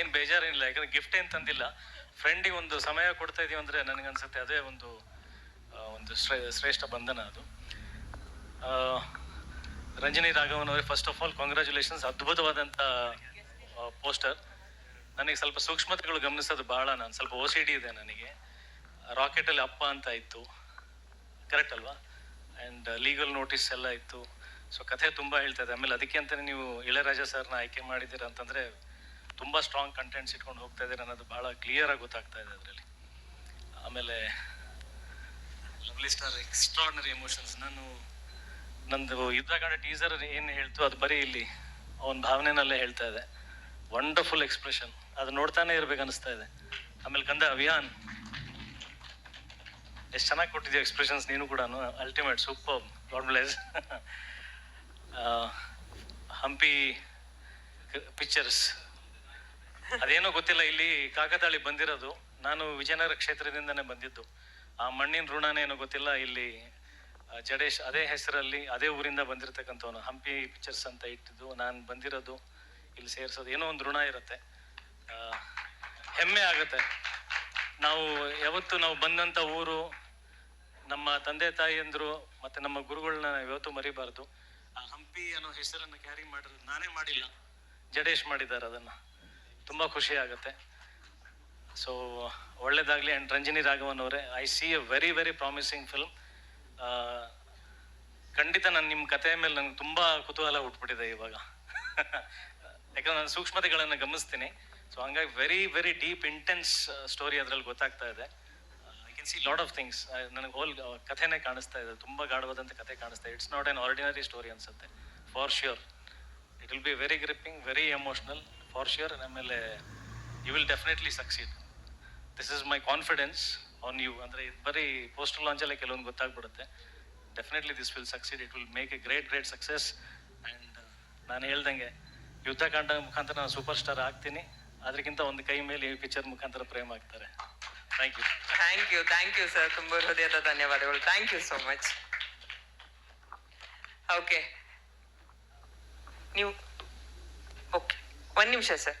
ನಂಗೇನು ಬೇಜಾರೇನಿಲ್ಲ, ಯಾಕಂದ್ರೆ ಗಿಫ್ಟ್ ಏನು ತಂದಿಲ್ಲ. ಫ್ರೆಂಡಿಗೆ ಒಂದು ಸಮಯ ಕೊಡ್ತಾ ಇದೀವಿ ಅಂದರೆ ನನಗನ್ಸುತ್ತೆ, ಅದೇ ಒಂದು ಒಂದು ಶ್ರೇ, ಶ್ರೇಷ್ಠ ಬಂಧನ ಅದು. ರಂಜನಿ ರಾಘವನ್ ಅವರೇ ಫಸ್ಟ್ ಆಫ್ ಆಲ್ ಕಾಂಗ್ರ್ಯಾಚುಲೇಷನ್ಸ್ ಅದ್ಭುತವಾದಂಥ ಪೋಸ್ಟರ್ ನನಗೆ ಸ್ವಲ್ಪ ಸೂಕ್ಷ್ಮತೆಗಳು ಗಮನಿಸೋದು ಬಹಳ ನಾನು ಸ್ವಲ್ಪ ಓ ಸಿ ಡಿ ಇದೆ ನನಗೆ. ರಾಕೆಟಲ್ಲಿ ಅಪ್ಪ ಅಂತ ಇತ್ತು. ಕರೆಕ್ಟ್ ಅಲ್ವಾ? ಆ್ಯಂಡ್ ಲೀಗಲ್ ನೋಟಿಸ್ ಎಲ್ಲ ಇತ್ತು. ಸೊ ಕಥೆ ತುಂಬ ಹೇಳ್ತಾ ಇದೆ. ಆಮೇಲೆ ಅದಕ್ಕೆ ಅಂತಲೇ ನೀವು ಇಳೆರಾಜ ಸರ್ನ ಆಯ್ಕೆ ಮಾಡಿದ್ದೀರಾ ಅಂತಂದರೆ ತುಂಬ ಸ್ಟ್ರಾಂಗ್ ಕಂಟೆಂಟ್ಸ್ ಇಟ್ಕೊಂಡು ಹೋಗ್ತಾ ಇದ್ದೀರಾ ಅನ್ನೋದು ಭಾಳ ಕ್ಲಿಯರಾಗಿ ಗೊತ್ತಾಗ್ತಾ ಇದೆ ಅದರಲ್ಲಿ. ಆಮೇಲೆ ಲವ್ಲಿ ಸ್ಟಾರ್ ಎಕ್ಸ್ಟ್ರಾರ್ನರಿ ಎಮೋಷನ್ಸ್ ನಾನು ನಂದು ಯುದ್ಧಕಾಂಡ ಟೀಸರ್ ಏನು ಹೇಳ್ತು ಅದು ಬರೀ ಇಲ್ಲಿ ಅವನ ಭಾವನೆನಲ್ಲೇ ಹೇಳ್ತಾ ಇದೆ. ವಂಡರ್ಫುಲ್ ಎಕ್ಸ್ಪ್ರೆಷನ್ ಅದು ನೋಡ್ತಾನೆ ಇರ್ಬೇಕು ಅನಿಸ್ತಾ ಇದೆ. ಆಮೇಲೆ ಕಂದ ಅಭಿಯಾನ್ ಎಷ್ಟು ಚೆನ್ನಾಗಿ ಕೊಟ್ಟಿದ್ದೀವಿ ಎಕ್ಸ್ಪ್ರೆಷನ್ಸ್ ನೀನು ಕೂಡ ultimate super god bless Hampi pictures ಅದೇನೋ ಗೊತ್ತಿಲ್ಲ, ಇಲ್ಲಿ ಕಾಕತಾಳಿ ಬಂದಿರೋದು. ನಾನು ವಿಜಯನಗರ ಕ್ಷೇತ್ರದಿಂದನೇ ಬಂದಿದ್ದು. ಆ ಮಣ್ಣಿನ ಋಣನೇನೋ ಗೊತ್ತಿಲ್ಲ, ಇಲ್ಲಿ ಜಡೇಶ್ ಅದೇ ಹೆಸರಲ್ಲಿ, ಅದೇ ಊರಿಂದ ಬಂದಿರತಕ್ಕಂಥವನು. ಹಂಪಿ ಪಿಕ್ಚರ್ಸ್ ಅಂತ ಇಟ್ಟಿದ್ದು, ನಾನು ಬಂದಿರೋದು, ಇಲ್ಲಿ ಸೇರಿಸೋದು. ಏನೋ ಒಂದು ಋಣ ಇರುತ್ತೆ. ಹೆಮ್ಮೆ ಆಗುತ್ತೆ. ನಾವು ಯಾವತ್ತು ನಾವು ಬಂದಂಥ ಊರು, ನಮ್ಮ ತಂದೆ ತಾಯಿಯಂದರು, ಮತ್ತೆ ನಮ್ಮ ಗುರುಗಳನ್ನ ನಾವು ಯಾವತ್ತೂ ಮರಿಬಾರ್ದು. ಆ ಹಂಪಿ ಅನ್ನೋ ಹೆಸರನ್ನು ಕ್ಯಾರಿ ಮಾಡಿರೋದು ನಾನೇ ಮಾಡಿಲ್ಲ. ಜಡೇಶ್ ಮಾಡಿದ್ದಾರೆ ಅದನ್ನ. ತುಂಬಾ ಖುಷಿ ಆಗುತ್ತೆ. ಸೊ ಒಳ್ಳೇದಾಗ್ಲಿ ಅಂಡ್ ರಂಜಿನಿ ರಾಘವನ್ ಅವರೇ I see a very very promising film ಖಂಡಿತ ನಾನು ನಿಮ್ಮ ಕಥೆಯ ಮೇಲೆ ನಂಗೆ ತುಂಬಾ ಕುತೂಹಲ ಹುಟ್ಬಿಟ್ಟಿದೆ ಇವಾಗ. ಯಾಕಂದ್ರೆ ನಾನು ಸೂಕ್ಷ್ಮತೆಗಳನ್ನು ಗಮನಿಸ್ತೀನಿ. ಸೊ ಹಂಗಾಗಿ very very deep intense story ಅದ್ರಲ್ಲಿ ಗೊತ್ತಾಗ್ತಾ ಇದೆ. I can see lot of things ನನಗೆ ಹೋಲ್ ಕಥೆನೇ ಕಾಣಿಸ್ತಾ ಇದೆ. ತುಂಬಾ ಗಾಢವಾದಂಥ ಕಥೆ ಕಾಣಿಸ್ತಾ ಇದೆ. It's not an ordinary story ಅನ್ಸುತ್ತೆ. For sure it will be very gripping very emotional for sure ಆಮೇಲೆ you will definitely succeed this is my confidence on you ಅಂದರೆ, ಇದು ಬರೀ ಪೋಸ್ಟರ್ ಲಾಂಚಲ್ಲೇ ಕೆಲವೊಂದು ಗೊತ್ತಾಗ್ಬಿಡುತ್ತೆ. Definitely this will succeed it will make a great great success and ನಾನು ಹೇಳ್ದಂಗೆ ಯುದ್ಧಕಾಂಡ ಮುಖಾಂತರ ನಾನು ಸೂಪರ್ ಸ್ಟಾರ್ ಆಗ್ತೀನಿ. ಅದಕ್ಕಿಂತ ಒಂದು ಕೈ ಮೇಲೆ ಈ ಪಿಕ್ಚರ್ ಮುಖಾಂತರ ಪ್ರೇಮ ಆಗ್ತಾರೆ. Thank you thank you thank you sir ತುಂಬ ಹೃದಯದ ಧನ್ಯವಾದಗಳು. Thank you so much okay ನೀವು ಓಕೆ ಒಂದು ನಿಮಿಷ ಸರ್.